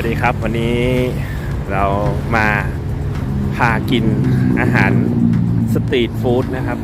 วัสดีครับ วันนี้เรามาพากินอาหารสตรีทฟู้ดนะครับ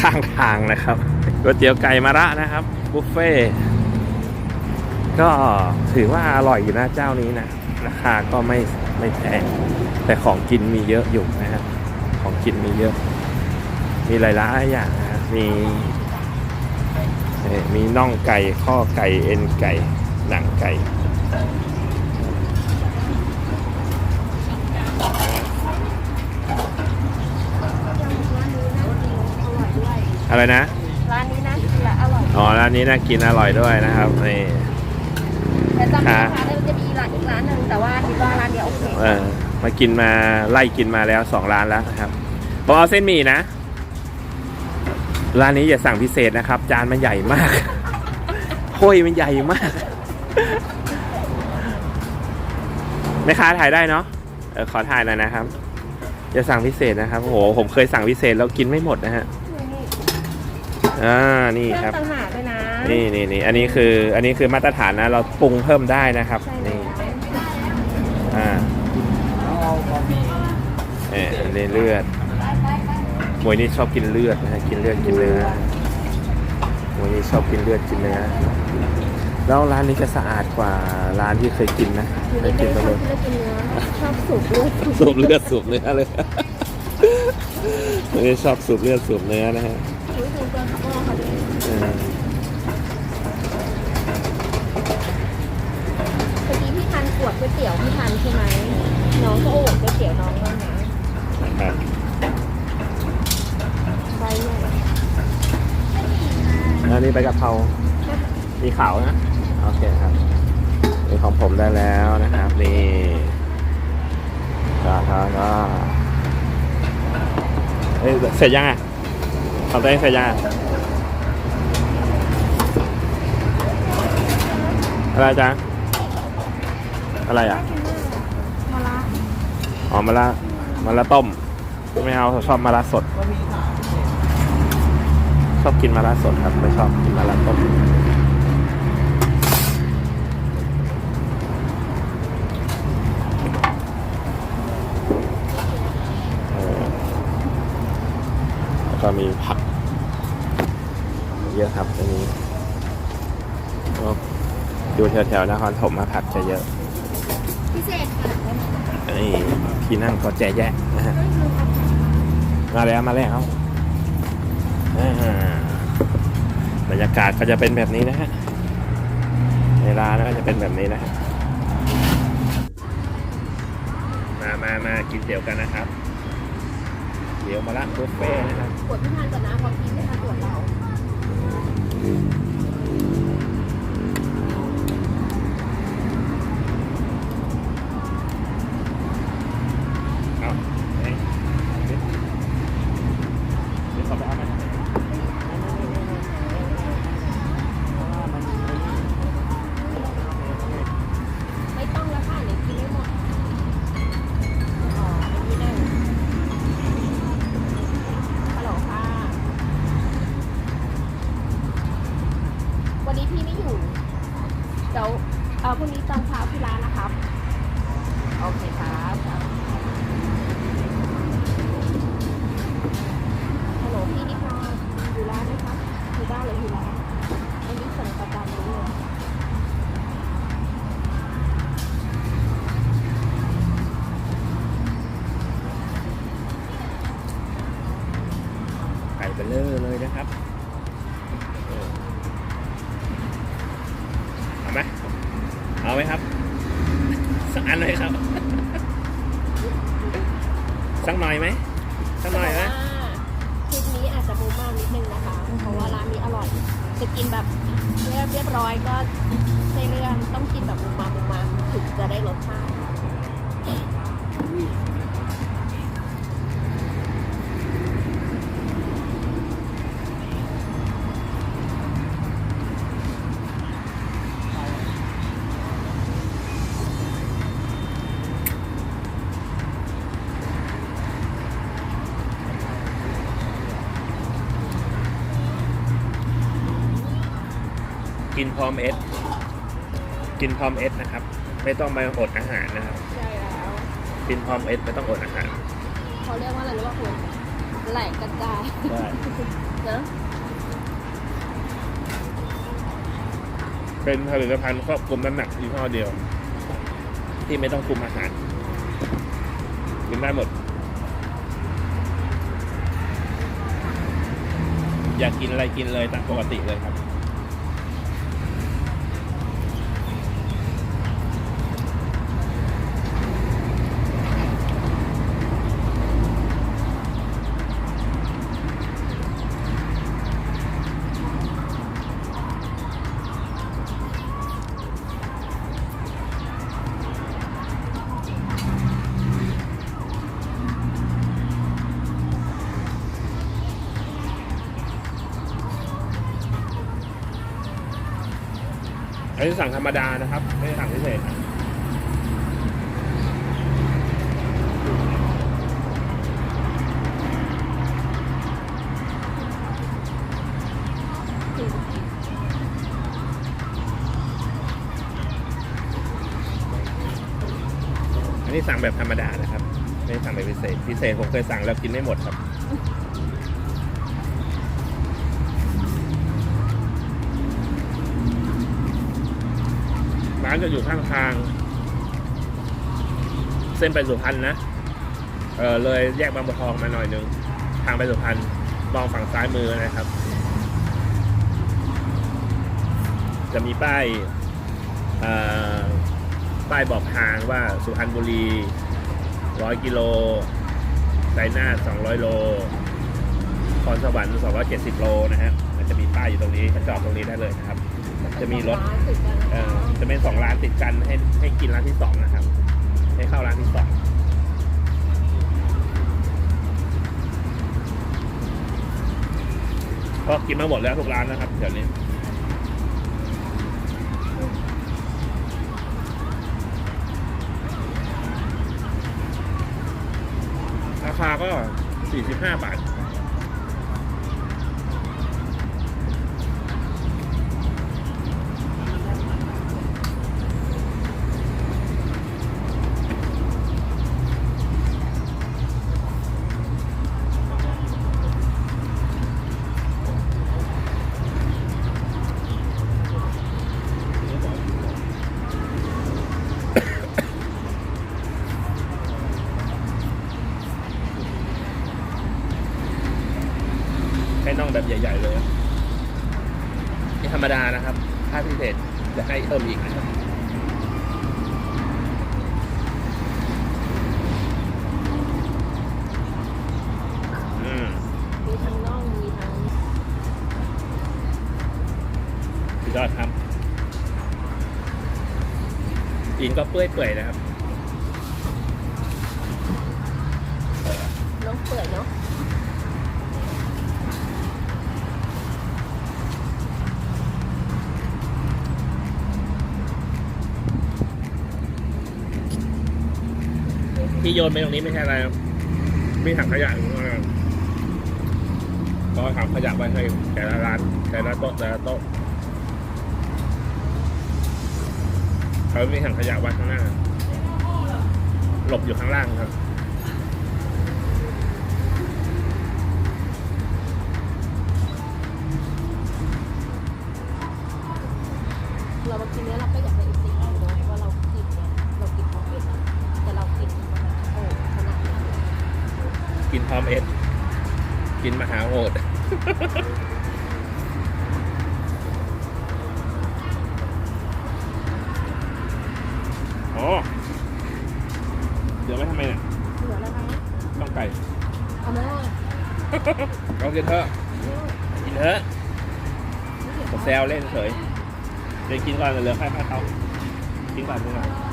ข้างทางนะครับก๋วยเตี๋ยวไก่มะระนะครับบุฟเฟ่ก็ถือว่าอร่อยอยู่นะเจ้านี้นะราคาก็ไม่ไม่แพงแต่ของกินมีเยอะอยู่นะครับของกินมีเยอะ มีหลายๆอย่างนะมีมีน่องไก่ข้อไก่เอ็นไก่หนังไก่ อะไรนะ ร้านนี้นะกินและอร่อยอ๋อร้านนี้น่ากินอร่อยด้วยนะครับนี่แต่จำไม่ค่ะได้ว่าจะมีร้านอีกร้านหนึ่งแต่ว่าคิดว่าร้านเดียวโอเคเออมากินมาไล่กินมาแล้วสองร้านแล้วนะครับผมเอาเส้นหมี่นะ ร้านนี้อย่าสั่งพิเศษนะครับ จานมันใหญ่มาก โค้ยมันใหญ่มากแม่ค้าถ่ายได้เนาะเออขอถ่ายหน่อยนะครับอย่าสั่งพิเศษนะครับโอ้โหผมเคยสั่งพิเศษแล้วกินไม่หมดนะฮะ อ่านี่เคครื่รัอบงต่างหากด้วยนะนี่นี่นี่อันนี้คืออันนี้คือมาตรฐานนะ เราปรุงเพิ่มได้นะครับ ใช่นี่ไหมอ่าเอออันนี้เลือดมวยนี่ชอบกินเลือดนะฮะกินเลือดกินเนื้อมวยนี่ชอบกินเลือดกินเนื้อแล้วร้านนี้จะสะอาดกว่าร้านที่เคยกินนะอยู่เคในยเมกินนูมาชเลอบยกินเลือดกินเนื้อชอบสูบเลือดสูบเลือดสูบเนื้อเลยมวยนี่ชอบสูบเลือดสูบเนื้อนะฮะ คุยดูกันก็ค่ะดี เออ เมื่อ ขวดก๋วยเตี๋ยวพี่ทันใช่ไหมน้องก็โอดก๋วยเตี๋ยวน้องแล้วนะนะครับใบใหญ่อันนี้ไปกะเพรามีขาวนะ โอเคครับนี่ของผมได้แล้วนะครับ นี่ก็ก็ก็เอ้ยเสร็จยังอะของตัวเสร็จยังอะไรจ๊ะ อะไรอะมะระอ๋อมะละมะละต้ม ไม่เอาชอบมะละสด ชอบกินมะละสดครับ ไม่ชอบกินมะละต้มเออแล้วก็มีผัก เยอะครับอันนี้ก็ดูแถวๆนครถมมาผักจะเยอะพิเศษค่ะ นี่ที่นั่งก็แจแยะนะฮะมาแล้วมาแล้วอาบรรยากาศก็จะเป็นแบบนี้นะฮะในร้านก็จะเป็นแบบนี้นะฮะมามามากินเตี๋ยวกันนะครับ เดี๋ยวมาละบุฟเฟ่นะครับขวดพี่ทันก่อนนะพอกินไม่ทันขวดเรา สักหน่อยไหมสักหน่อยไหมคลิปนี้อาจจะมูมากนิดนึงนะคะ เพราะว่าร้านนี้อร่อยจะกินแบบเรียบเรียบร้อยก็ใช่เรื่องต้องกินแบบมูมามูมาถึงจะได้รสชาติ กินพร้อมเอสกินพร้อมเอสนะครับ ไม่ต้องไปอดอาหารนะครับ ใช่แล้วกินพร้อมเอสไม่ต้องอดอาหารเขาเรียกว่าอะไรรู้ป่ะคุณแหลกกระจายใช่นะเป็นผลิตภัณฑ์ควบคุมน้ำหนักยี่ห้อเดียว ที่ไม่ต้องคุมอาหารกินได้หมด อยากกินอะไรกินเลยตามปกติเลยครับ อันนี้สั่งธรรมดานะครับ ไม่ได้สั่งพิเศษอันนี้สั่งแบบธรรมดานะครับ ไม่ได้สั่งแบบพิเศษ พิเศษผมเคยสั่งแล้วกินไม่หมดครับ ร้านจะอยู่ข้างทาง เส้นไปสุพรรณนะเออเลยแยกบางบัวทองมาหน่อยหนึง ทางไปสุพรรณมองฝั่งซ้ายมือนะครับ จะมีป้ายป้ายบอกทางว่าสุพรรณบุรีร้อยกิโลไซนาสองร้อยโลคอนสวรรค์สองร้อยเจ็ดสิบโลนะฮะมันจะมีป้ายอยู่ตรงนี้จอดตรงนี้ได้เลยนะครับ จะมีรถเออจะเป็นสองร้านติดกันให้ให้กินร้านที่สองนะครับ ให้เข้าร้านที่สองเพราะกินมาหมดแล้วทุกร้านนะครับเดี๋ยวนี้ราคาก็ 45 บาท ยอดครับกินก็เปื่อยๆนะครับน้องเปื่อยเนาะที่โยนไปตรงนี้ไม่ใช่อะไรครับมีถังขยะอยู่ข้างล่างก็ถังขยะไว้ให้แต่ละร้านแต่ละโต๊ะแต่ละโต๊ะ เขามีถังขยะไว้ข้างหน้า หลบอยู่ข้างล่างครับเรามากินเนี้ยเราก็อยากไปอีกสิ่งหนึ่งเนาะว่าเรากินเนี่ยเรากินของเผ็ดอะแต่เรากินโอ้ขนาดนั้น กินพร้อมเอ็ด กินมหาโหด ลองกินเถอะกินเถอะผมแซวเล่นเฉยเดี๋ยวกินก่อนเดี๋ยวเหลือแค่ให้เขากินก่อนกินก่อน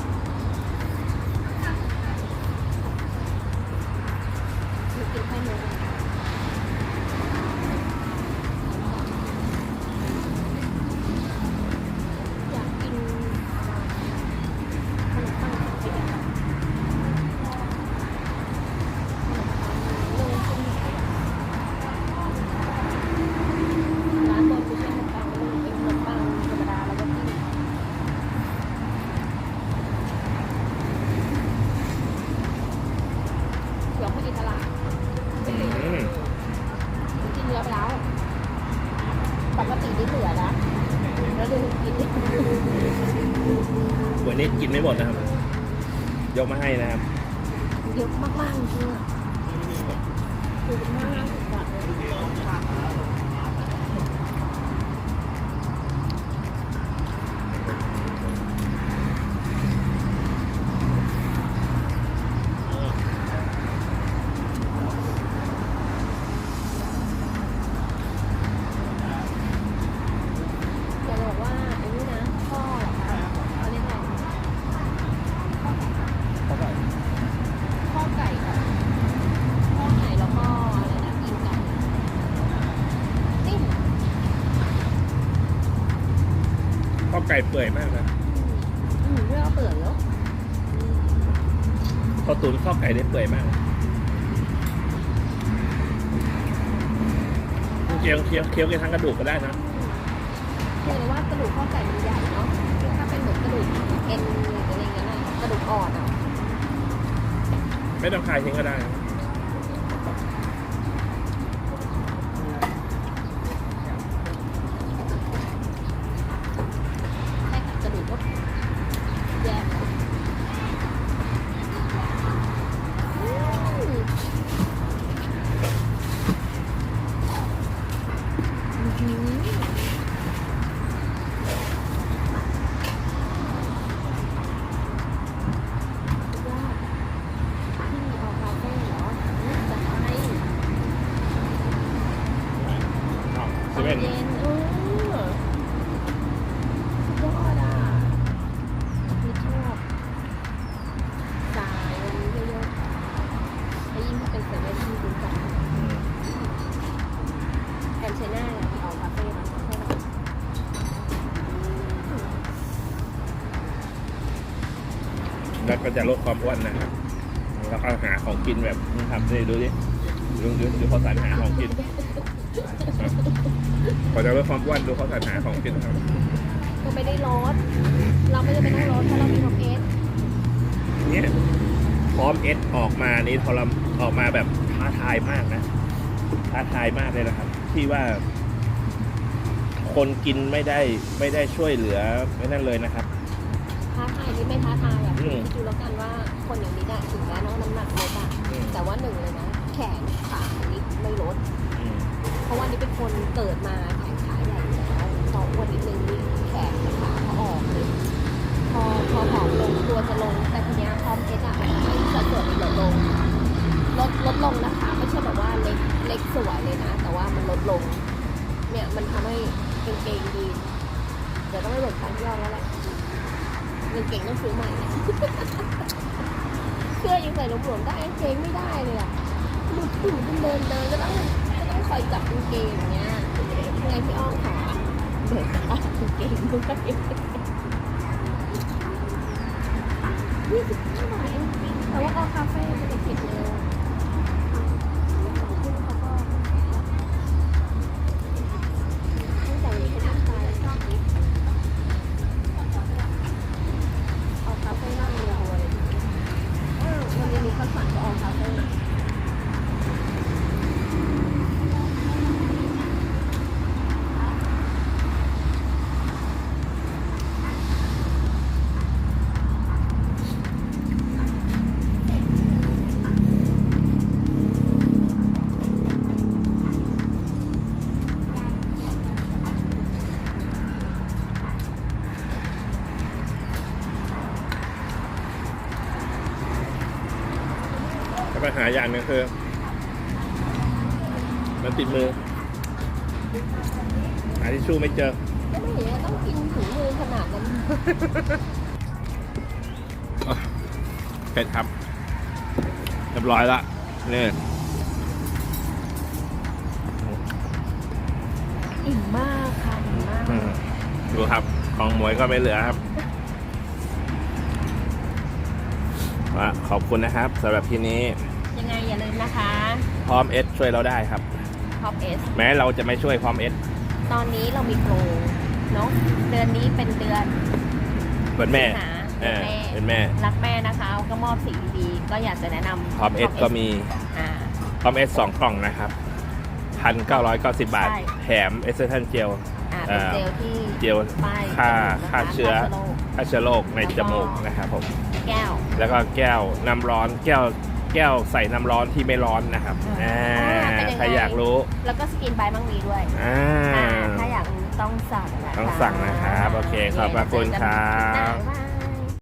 แล้วดูกินดิวันนี้กินไม่หมดนะครับ ยกมาให้นะครับ เยอะมากๆจริงๆอะคือเป็นห้าก ก่เปื่อยมากนะอืมเรื่องเปลือกเนาะข้าวตุ๋นข้าวไก่ได้เปื่อยมากเคี้ยวเคี้ยวเคี้ยวกันทั้งกระดูกก็ได้นะคือว่ากระดูกข้อไก่มันใหญ่เนาะ ถ้าเป็นเหมือนกระดูกเอ็นหรืออะไรอย่างเงี้ยนะกระดูกอ่อนอะ ไม่ต้องคายทิ้งก็ได้นะ ก็จะลดความอ้วนนะครับแล้วก็หาของกินแบบนี้ครับนี่ดูดิดูดูดูเขาสรรหาของกินพอจะลดความอ้วนดูเขาสรรหาของกินครับก็ไม่ได้ลดเราไม่จำเป็นต้องลดเพราะเรามีท็อปเอสเนี่ยพร้อมเอสออกมานี่ทรมออกมาแบบท้าทายมากนะท้าทายมากเลยนะครับ ที่ว่า คนกินไม่ได้ไม่ได้ช่วยเหลือไม่นั่นเลยนะครับท้าทายนี่ไม่ท้าทาย อะอืมคิดดูแล้วกันว่าคนอย่างนี้เนี่ยถึงแม้น้องน้ำหนักลดอะอืม แต่ว่าหนึ่งเลยนะแขนขานี่ไม่ลด อืมเพราะว่านี่เป็นคนเกิดมาแขนขาใหญ่อยู่แล้วพออ้วนนิดนึงนี่แขนขาเขาออกเลยพอพอผอมลงตัวจะลง แต่ทีเนี้ยพร้อมเพชรอะมันให้สัดส่วนมันลดลงลดลดลงนะคะ ไม่ใช่แบบว่าเล็กเล็กสวยเลยนะ แต่ว่ามันลดลง เนี่ยมันทำให้กางเกงดีเดี๋ยวต้องไปเบิกคันย่อแล้วแหละ เงินเก่งต้องซื้อใหม่เสื้อยังใส่หลวมๆได้เกงไม่ได้เลยอะหลุดถึงเดินเดินก็ต้องก็ต้องคอยจับกางเกงอย่างเงี้ยไงพี่อ้อมขาเบิกอะกางเกงด้วยนี่สิบห้าบาทเองแต่ว่าก็คาเฟ่ อย่างหนึงคือ มันติดมือหาทิชชู่ไม่เจอก็ไม่เห็นว่าต้องกินถุงมือขนาดนั้นเสร็จครับเรียบร้อยละนี่อิ่มมากค่ะอิ่มมากอืมดูครับ ของหมวยก็ไม่เหลือครับว่าขอบคุณนะครับสำหรับที่นี้ นะคะ พร้อมเอสช่วยเราได้ครับ Top S แม้เราจะไม่ช่วยพร้อมเอสตอนนี้เรามีโปรเนาะเดือนนี้เป็นเดือนเหมือนแม่สิงหาเออแม่เป็นแม่รักแม่นะคะก็มอบสิ่งดีๆก็อยากจะแนะนำพร้อมเอส Top ก็มีอ่า พร้อมเอสสองกล่องนะครับ1,990บาท ใช่ แถมเอสเซนเจล อ่าเป็นเจลที่เจลป้ายฆ่าจมูกนะคะฆ่าเชื้อ ฆ่าเชื้อโรคฆ่าเชื้อโรคในแล้วก็จมูกนะครับผม แก้ว แล้วก็แก้วน้ำร้อนแก้ว แก้วใส่น้ำร้อนที่ไม่ร้อนนะครับอ่าอ่าเป็นยังไง ใครอยากรู้แล้วก็สกินบายมั่งมีด้วยอ่า อ่าถ้าอยากรู้ต้องสั่งนะคะต้องสั่งนะครับโอเคขอบพระคุณครับ เจอกันคลิปหน้าบ๊ายบาย